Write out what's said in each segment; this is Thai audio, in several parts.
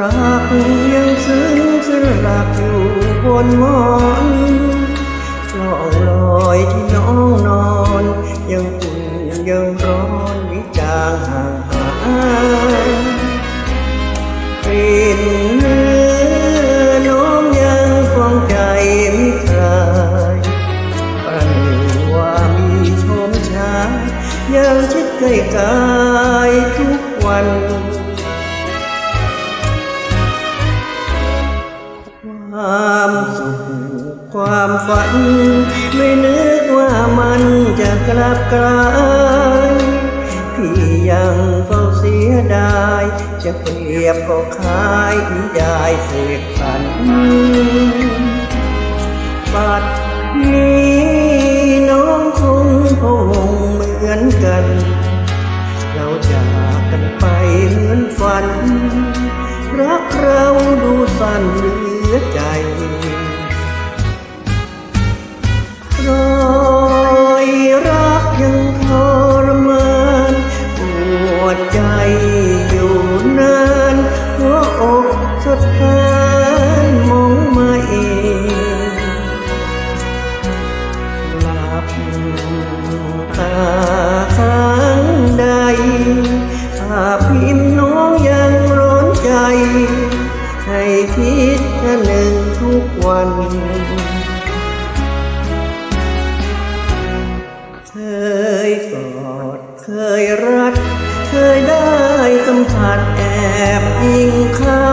รักยังซึ้งสลักอยู่บนหมอนล่องลอยที่น้องนอน ยังอุ่นยังร้อนวิจางห่างหายกลิ่นเนื้อน้องยังฟองใจไม่คลายประหนึ่งว่ามีชมชายยังชิดใกล้กายทุกวัน ความสุขความฝัน ไม่นึกว่ามันจะกลับกลายพี่ยังเฝ้าเสียดาย จะเปรียบก็คล้ายนิยายเสกสรรบัดนี้น้องคงพงเหมือนกัน เราจากกันไปเหมือนฝัน รักเราดูสั่นเหลือ ใจรอยรักยังทรมานปวดใจอยู่นานหัวอกสะท้านมองมาเองหลับตา ผัสแอบยิงเขา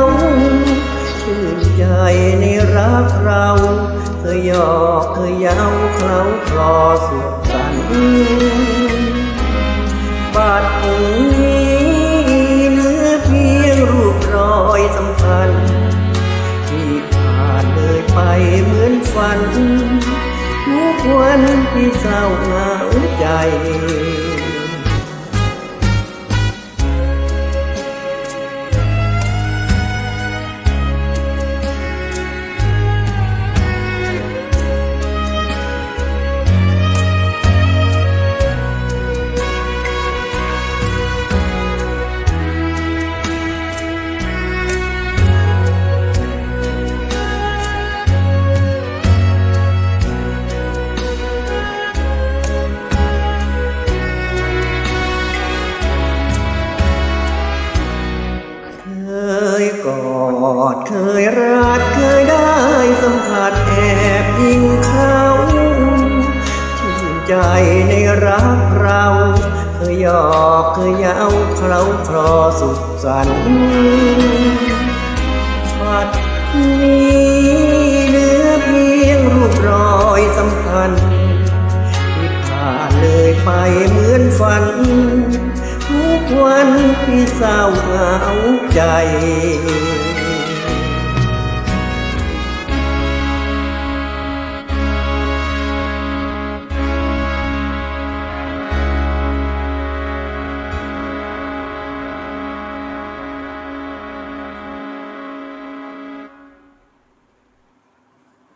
ชื่นใจในรักเราเคยหยอกเคยเย้าเคล้าคลอสุขสันต์บัดนี้เหลือเพียงรูปรอยสัมพันที่ผ่านเลยไปเหมือนฝันทุกวันที่เศร้าเหงาใจ อดเคยรักเคยได้สัมผัสแอบยิงเขาชื่นใจในรักเราเคยหยอกเคยเย้าเคล้าคลอสุขสันต์บัดนี้เหลือเพียงรูปรอยสัมพันธ์ที่ผ่านเลยไปเหมือนฝันทุกวันที่เศร้าเหงาใจ